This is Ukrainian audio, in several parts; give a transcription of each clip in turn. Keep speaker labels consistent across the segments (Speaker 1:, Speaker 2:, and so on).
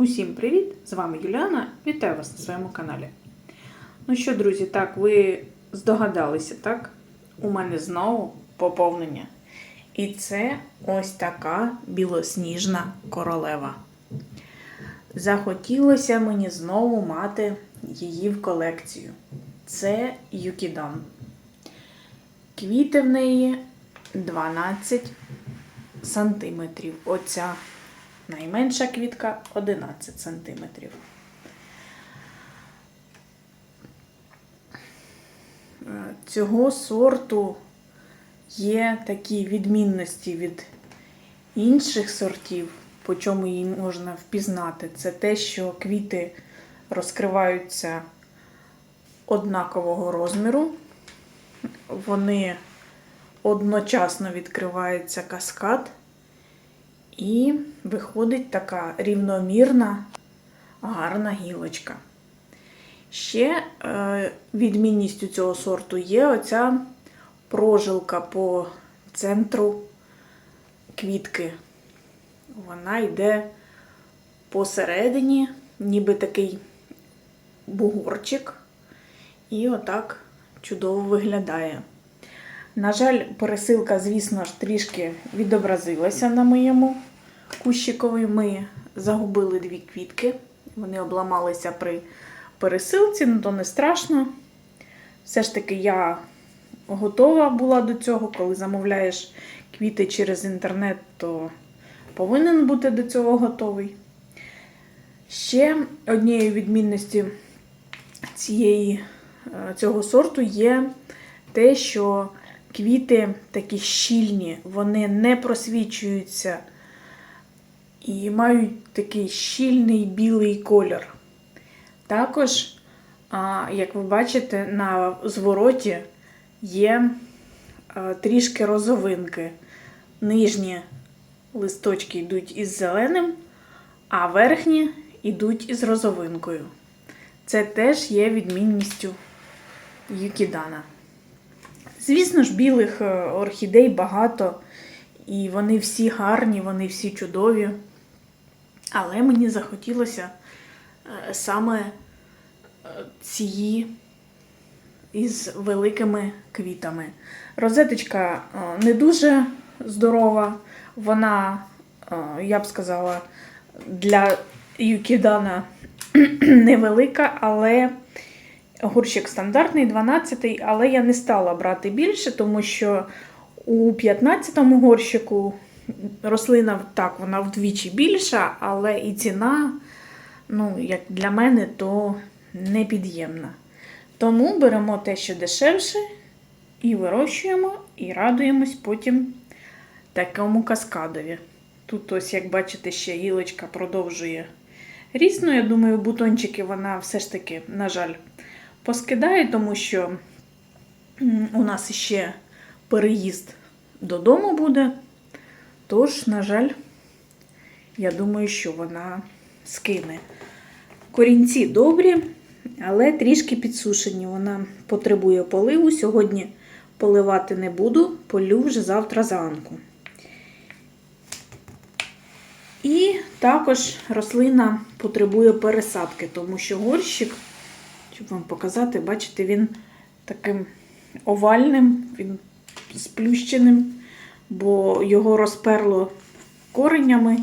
Speaker 1: Усім привіт! З вами Юліана. Вітаю вас на своєму каналі. Ну що, друзі, так, ви здогадалися, так? У мене знову поповнення. І це ось така білосніжна королева. Захотілося мені знову мати її в колекцію. Це Юкідан. Квіти в неї 12 сантиметрів. Оця найменша квітка 11 сантиметрів. Е, Цього сорту є такі відмінності від інших сортів, по чому її можна впізнати. Це те, що квіти розкриваються однакового розміру. Вони одночасно відкривається каскад, і виходить така рівномірна, гарна гілочка. Ще е, відмінністю цього сорту є оця прожилка по центру квітки. Вона йде посередині, ніби такий бугорчик, і отак чудово виглядає. На жаль, пересилка, звісно ж, трішки відобразилася на моєму кущикові. Ми загубили дві квітки. Вони обламалися при пересилці, ну то не страшно. Все ж таки, я готова була до цього. Коли замовляєш квіти через інтернет, то повинен бути до цього готовий. Ще однією відмінністю цієї, е, цього сорту є те, що квіти такі щільні, вони не просвічуються і мають такий щільний білий колір. Також, як ви бачите, на звороті є трішки розовинки. Нижні листочки йдуть із зеленим, а верхні йдуть із розовинкою. Це теж є відмінністю Юкідана. Звісно ж, білих е, орхідей багато, і вони всі гарні, вони всі чудові. Але мені захотілося е, саме е, цієї із великими квітами. Розеточка е, не дуже здорова, вона, я б сказала, для Юкідана невелика, але горщик стандартний, 12 але я не стала брати більше, тому що у 15-му горщику рослина так, вона вдвічі більша, але і ціна, ну, як для мене, то непід'ємна. Тому беремо те, що дешевше, і вирощуємо, і радуємось потім такому каскадові. Тут, ось, як бачите, ще гілочка продовжує рісно. Я думаю, бутончики вона все ж таки, на жаль, поскидає, тому що у нас ще переїзд додому буде. Тож, на жаль, я думаю, що вона скине. Корінці добрі, але трішки підсушені. Вона потребує поливу. Сьогодні поливати не буду, полю вже завтра зранку. І також рослина потребує пересадки, тому що горщик, щоб вам показати, бачите, він таким овальним, він сплющеним, бо його розперло коренями,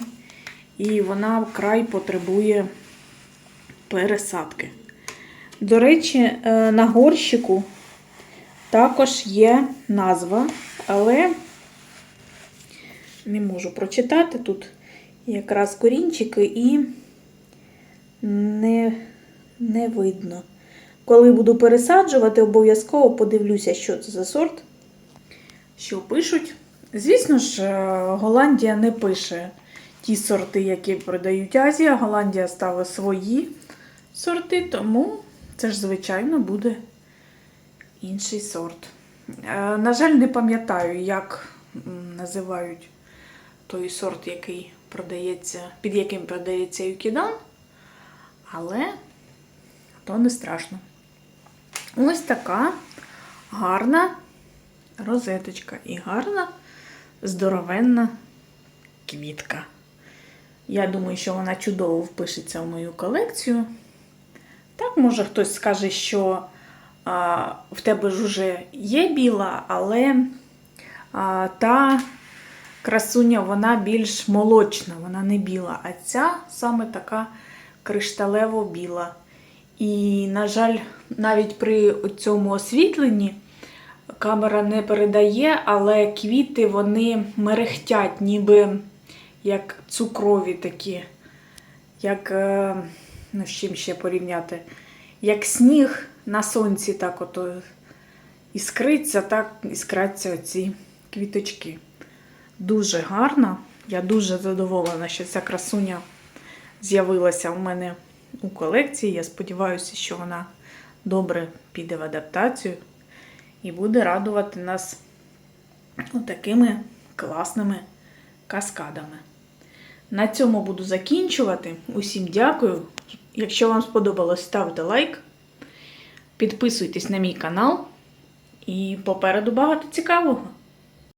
Speaker 1: і вона вкрай потребує пересадки. До речі, е, на горщику також є назва, але не можу прочитати тут якраз корінчики і не, не видно. Коли буду пересаджувати, обов'язково подивлюся, що це за сорт, що пишуть. Звісно ж, е, Голландія не пише ті сорти, які продають Азія. Голландія ставить свої сорти, тому це ж, звичайно, буде інший сорт. Е, На жаль, не пам'ятаю, як називають той сорт, який продається, під яким продається юкідан, але то не страшно. Ось така гарна розеточка і гарна здоровенна квітка. Я думаю, що вона чудово впишеться в мою колекцію. Так, може хтось скаже, що а, в тебе ж уже є біла, але а, та красуня вона більш молочна, вона не біла, а ця саме така кришталево-біла. І, на жаль, навіть при цьому освітленні камера не передає, але квіти вони мерехтять, ніби як цукрові такі, як, е, ну, з чим ще порівняти, як сніг на сонці, так ото іскриться, так іскраться оці квіточки. Дуже гарно. Я дуже задоволена, що ця красуня з'явилася у мене у колекції. Я сподіваюся, що вона добре піде в адаптацію і буде радувати нас такими класними каскадами. На цьому буду закінчувати. Усім дякую. Якщо вам сподобалось, ставте лайк, підписуйтесь на мій канал. І попереду багато цікавого.